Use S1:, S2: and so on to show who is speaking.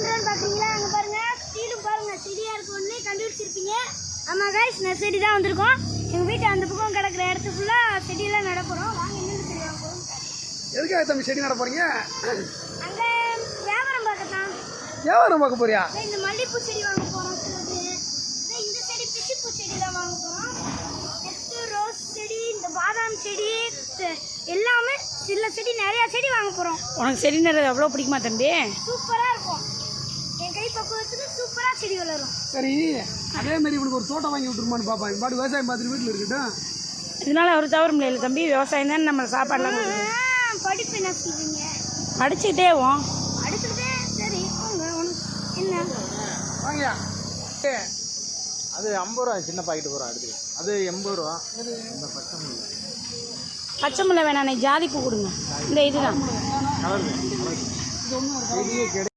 S1: பண்றோம்னு பாத்தீங்களா? அங்க பாருங்க. ஸ்டீலும் பாருங்க. செடியா இருக்கு ஒண்ணு. கண்டுபிடிச்சிருப்பீங்க. ஆமா கைஸ் நான் செடி தான் வந்திருக்கோம். எங்க வீட்டு அந்த பக்கம் கிடக்குற இடத்து ஃபுல்லா செடியெல்லாம் நட போறோம். வாங்க என்னென்ன செடி வாங்க போறோம்
S2: எதுக்காக தம்பி செடி நட போறீங்க?
S1: அங்க வியாபாரம் பார்க்கத்தான்.
S2: வியாபாரம் பார்க்க போறியா?
S1: இந்த மல்லிகைப்பூ செடி வாங்க இதோ இந்த செடி பிச்சிப்பூ செடி தான் வாங்க போறோம். நெக்ஸ்ட் ரோஸ் செடி இந்த பாதாம் செடி எல்லாமே சில செடி நிறைய செடி வாங்க போறோம்.
S3: உனக்கு செடி நடுறது அவ்வளோ பிடிக்குமா தம்பி?
S1: சூப்பரா இருக்கும். என் கை பக்குவத்துக்கு சூப்பரா செடி வளரும்.
S2: சரி அதே மாதிரி இவனுக்கு ஒரு தோட்டம் வாங்கி விட்டுருமான்னு பாப்பா. இம்பாடு விவசாயம் பார்த்துட்டு வீட்டில் இருக்கட்டும்.
S3: இதனால அவர் தவற முடியல தம்பி விவசாயம் தானே நம்ம சாப்பாடுலாம்
S1: படிப்பு என்ன செய்வீங்க? சரி என்ன?
S2: வாங்கயா ஏ,
S4: அது ஐம்பது ரூபா சின்ன பாக்கெட் வரும் அடுத்து. அது எண்பது ரூபா. இந்த பச்சை முல்லை.
S3: பச்சை முல்லை வேணாம் ஜாதி பூ கொடுங்க. இந்த இதுதான்.
S4: கலர்